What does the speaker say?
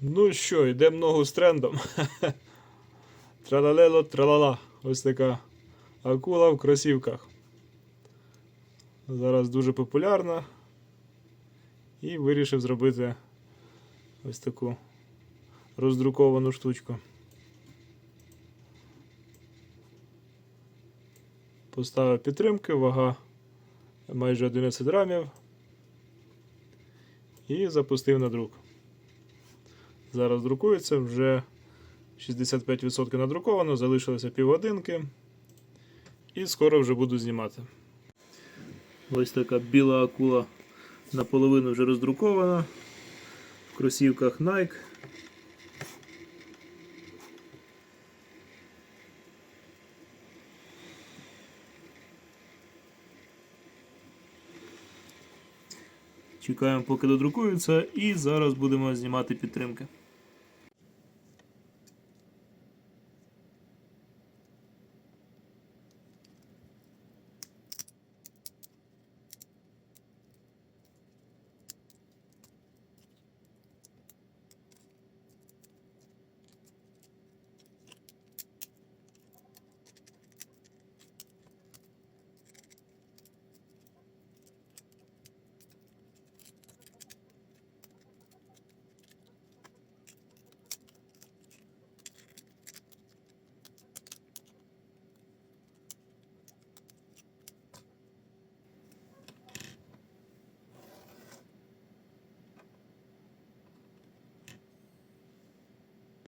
Ну що, йдемо ногу з трендом. Тралалело, тралала. Ось така акула в кросівках. Зараз дуже популярна. І вирішив зробити ось таку роздруковану штучку. Поставив підтримки, вага майже 11 грамів. І запустив на друк. Зараз друкується, вже 65% надруковано, залишилося півгодинки. І скоро вже буду знімати. Ось така біла акула наполовину вже роздрукована. В кросівках Nike. Чекаємо, поки додрукується, і зараз будемо знімати підтримки.